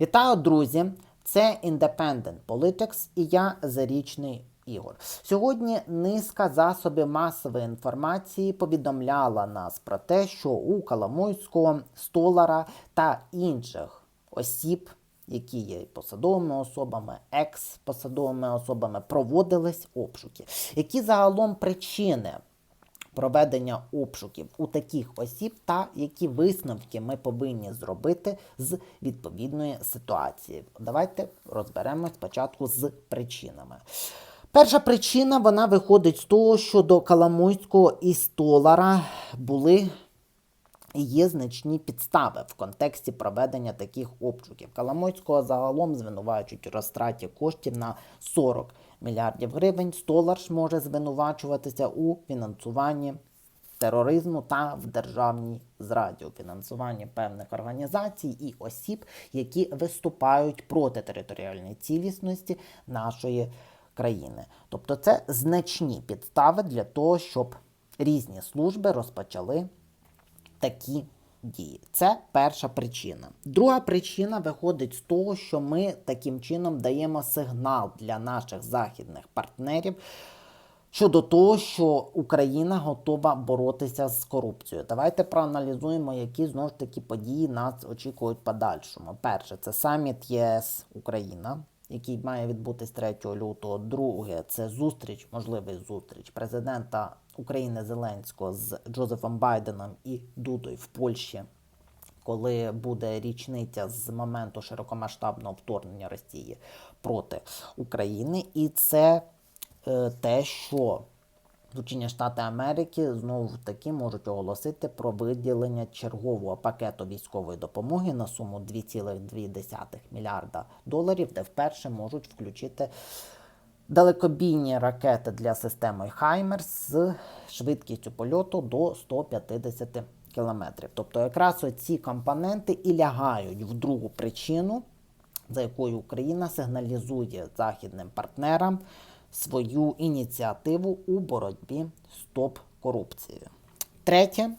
Вітаю, друзі! Це Independent Politics і я Зарічний Ігор. Сьогодні низка засобів масової інформації повідомляла нас про те, що у Коломойського, Столара та інших осіб, які є посадовими особами, екс-посадовими особами, проводились обшуки. Які загалом причини проведення обшуків у таких осіб та які висновки ми повинні зробити з відповідної ситуації. Давайте розберемось спочатку з причинами. Перша причина вона виходить з того, що до Каламойського і Столара були і є значні підстави в контексті проведення таких обшуків. Коломойського загалом звинувачують у розтраті коштів на 40 мільярдів гривень. Столар ж може звинувачуватися у фінансуванні тероризму та в державній зраді, у фінансуванні певних організацій і осіб, які виступають проти територіальної цілісності нашої країни. Тобто це значні підстави для того, щоб різні служби розпочали такі дії. Це перша причина. Друга причина виходить з того, що ми таким чином даємо сигнал для наших західних партнерів щодо того, що Україна готова боротися з корупцією. Давайте проаналізуємо, які знову ж таки події нас очікують подальшому. Перше, це саміт ЄС Україна. Який має відбутись 3 лютого. Друге, це зустріч, можливий зустріч президента України Зеленського з Джозефом Байденом і Дудою в Польщі, коли буде річниця з моменту широкомасштабного вторгнення Росії проти України. І це е, те, що Сполучені Штати Америки знову таки можуть оголосити про виділення чергового пакету військової допомоги на суму 2,2 мільярда доларів, де вперше можуть включити далекобійні ракети для системи Хаймерс з швидкістю польоту до 150 км. Тобто, якраз оці компоненти і лягають в другу причину, за якою Україна сигналізує західним партнерам свою ініціативу у боротьбі з топ-корупцією. Третя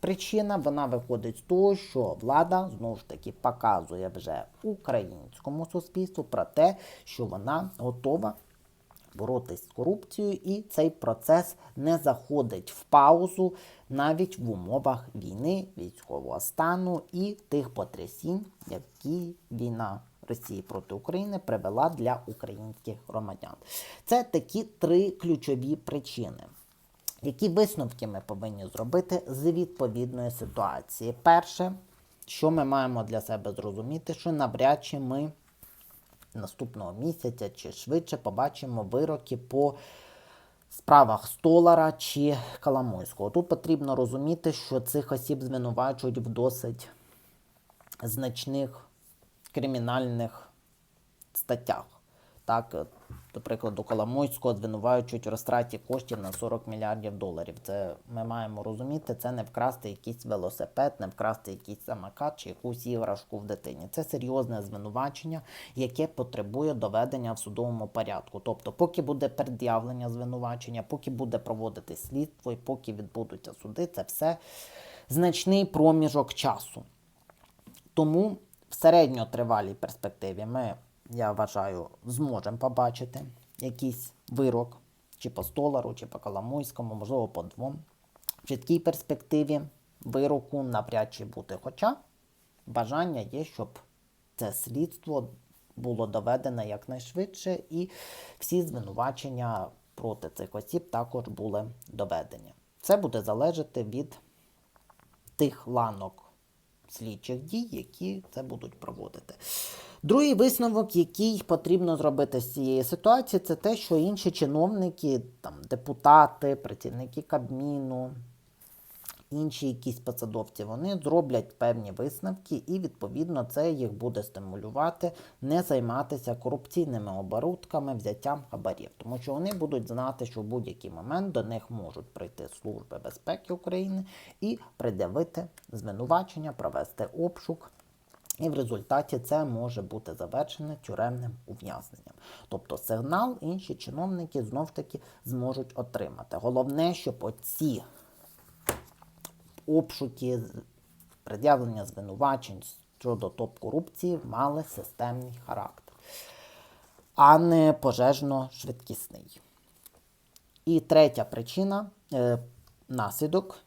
причина вона виходить з того, що влада знову ж таки показує вже українському суспільству про те, що вона готова боротись з корупцією, і цей процес не заходить в паузу навіть в умовах війни, військового стану і тих потрясінь, які війна Росії проти України привела для українських громадян. Це такі три ключові причини. Які висновки ми повинні зробити з відповідної ситуації? Перше, що ми маємо для себе зрозуміти, що навряд чи ми наступного місяця чи швидше побачимо вироки по справах Столара чи Каламойського. Тут потрібно розуміти, що цих осіб звинувачують в досить значних кримінальних статтях. Так, е, до прикладу, Коломойського звинувачують в розтраті коштів на 40 мільярдів доларів. Це ми маємо розуміти, це не вкрасти якийсь велосипед, не вкрасти якийсь самокат чи якусь іграшку в дитині. Це серйозне звинувачення, яке потребує доведення в судовому порядку. Тобто, поки буде пред'явлення звинувачення, поки буде проводити слідство і поки відбудуться суди, це все значний проміжок часу. Тому в середньотривалій перспективі ми, я вважаю, зможемо побачити якийсь вирок чи по столару, чи по Коломойському, можливо, по двом. В чіткій перспективі вироку навряд чи бути. Хоча бажання є, щоб це слідство було доведене якнайшвидше, і всі звинувачення проти цих осіб також були доведені. Це буде залежати від тих ланок слідчих дій, які це будуть проводити. Другий висновок, який потрібно зробити з цієї ситуації, це те, що інші чиновники, там, депутати, працівники Кабміну, інші якісь посадовці, вони зроблять певні висновки, і, відповідно, це їх буде стимулювати не займатися корупційними оборудками, взяттям хабарів. Тому що вони будуть знати, що в будь-який момент до них можуть прийти Служби безпеки України і пред'явити звинувачення, провести обшук. І в результаті це може бути завершене тюремним ув'язненням. Тобто сигнал інші чиновники знов таки зможуть отримати. Головне, щоб оці обшуки, пред'явлення звинувачень щодо топ-корупції мали системний характер, а не пожежно-швидкісний. І третя причина е, наслідок,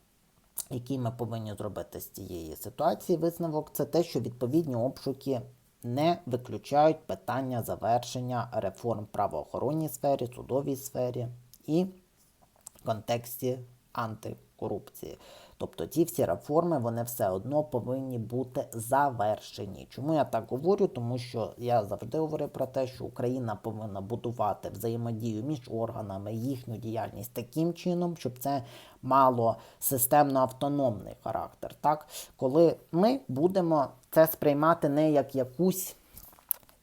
який ми повинні зробити з цієї ситуації, висновок, це те, що відповідні обшуки не виключають питання завершення реформ правоохоронній сфері, судовій сфері і в контексті антикорупції. Тобто ці всі реформи вони все одно повинні бути завершені. Чому я так говорю? Тому що я завжди говорю про те, що Україна повинна будувати взаємодію між органами, їхню діяльність таким чином, щоб це мало системно автономний характер. Так, коли ми будемо це сприймати не як якусь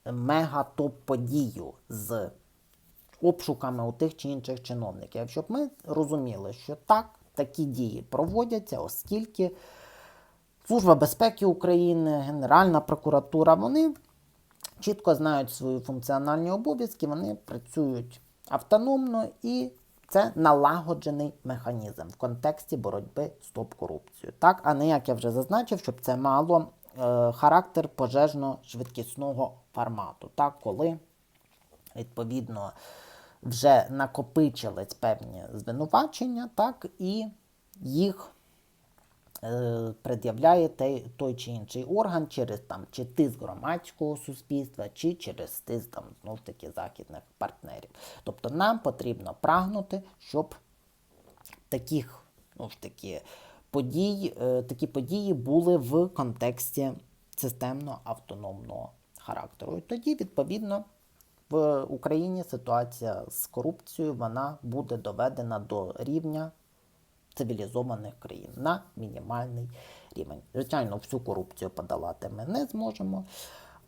мега-топ-подію з обшуками у тих чи інших чиновників, щоб ми розуміли, що так, такі дії проводяться, оскільки Служба безпеки України, Генеральна прокуратура, вони чітко знають свої функціональні обов'язки, вони працюють автономно і це налагоджений механізм в контексті боротьби з топ-корупцією. Так, а не як я вже зазначив, щоб це мало е, характер пожежно-швидкісного формату. Так, коли відповідно вже накопичились певні звинувачення, так, і їх е, пред'являє той, чи інший орган через там, чи тиск громадського суспільства, чи через тиск там, знов таки західних партнерів. Тобто нам потрібно прагнути, щоб таких ну, ж подій, е, такі події були в контексті системно автономного характеру. І тоді, відповідно, в Україні ситуація з корупцією вона буде доведена до рівня цивілізованих країн на мінімальний рівень. Звичайно, всю корупцію подолати ми не зможемо,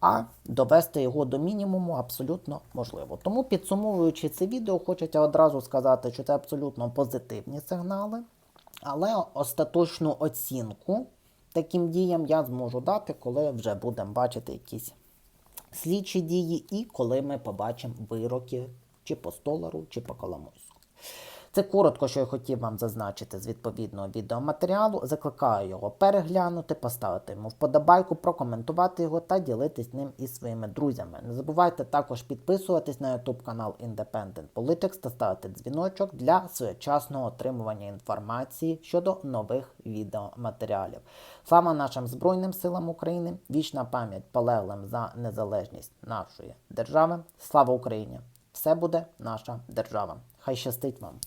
а довести його до мінімуму абсолютно можливо. Тому, підсумовуючи це відео, хочеться одразу сказати, що це абсолютно позитивні сигнали, але остаточну оцінку таким діям я зможу дати, коли вже будемо бачити якісь слідчі дії, і коли ми побачимо вироки чи по столару, чи по Коломойську. Це коротко, що я хотів вам зазначити з відповідного відеоматеріалу. Закликаю його переглянути, поставити йому вподобайку, прокоментувати його та ділитись ним із своїми друзями. Не забувайте також підписуватись на YouTube канал Independent Politics та ставити дзвіночок для своєчасного отримування інформації щодо нових відеоматеріалів. Слава нашим Збройним силам України! Вічна пам'ять полеглим за незалежність нашої держави. Слава Україні! Все буде наша держава. Хай щастить вам!